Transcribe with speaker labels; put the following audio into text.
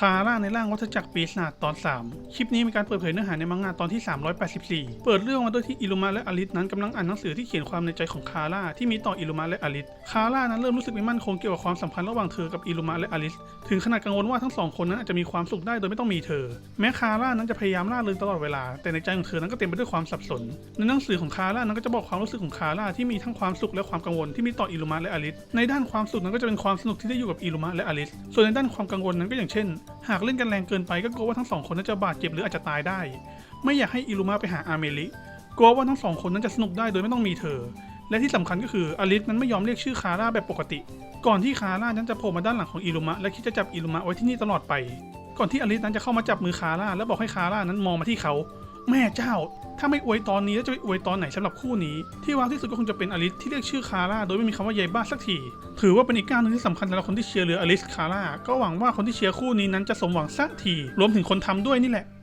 Speaker 1: คาร่าในร่างวัฏจักรปีศาจตอน 3 คลิปนี้มีการเปิดเผยเนื้อหาในมังงะตอนที่ 384 เปิดเรื่องมาด้วยที่อิลุมาและอลิสนั้นกำลังอ่านหนังสือที่เขียนความในใจของคาร่าที่มีต่ออิลุมาและอลิส คาร่านั้นเริ่มรู้สึกไม่มั่นคงเกี่ยวกับความสัมพันธ์ระหว่างเธอกับอิลุมาและอลิส ถึงขนาดกังวลว่าทั้งสองคนนั้นอาจจะมีความสุขได้โดยไม่ต้องมีเธอ แม้คาร่านั้นจะพยายามล่าเริงตลอดเวลา แต่ในใจของเธอนั้นก็เต็มไปด้วยความสับสน ในหนังสือของคาร่านั้นก็จะบอกความรู้สึกของคาร่าที่มีทั้งความสุขและความกังวลที่มีต่ออิลุมาและอลิส ในด้านความสุขนั้นก็จะเป็นความสนุกที่ได้อยู่กับอิลุมาและอลิส ส่วนในด้านความกังวลนั้นก็อย่างเช่นหากเล่นกันแรงเกินไปก็กลัวว่าทั้งสองคนนั้นจะบาดเจ็บหรืออาจจะตายได้ ไม่อยากให้อิลุมาไปหาอาเมลิกลัวว่าทั้งสองคนนั้นจะสนุกได้โดยไม่ต้องมีเธอ และที่สำคัญก็คืออลิสนั้นไม่ยอมเรียกชื่อคาร่าแบบปกติ ก่อนที่คาร่านั้นจะโผล่มาด้านหลังของอิลุมะและคิดจะจับอิลุมะไว้ที่นี่ตลอดไป ก่อนที่อลิสนั้นจะเข้ามาจับมือคาร่าและบอกให้คาร่านั้นมองมาที่เขา แม่เจ้า ถ้าไม่อวยตอนนี้แล้วจะไปอวยตอนไหนสำหรับคู่นี้ ที่ว้าวที่สุดก็คงจะเป็นอลิสที่เรียกชื่อคาร่าโดยไม่มีคำว่าเยบ้าสักที ถือว่าเป็นอีกก้าวหนึงที่สำคัญสำหรับคนที่เชียร์เรืออลิสคาร่าก็หวังว่าคนที่เชียร์คู่นี้นั้นจะสมหวังสักที รวมถึงคนทำด้วยนี่แหละ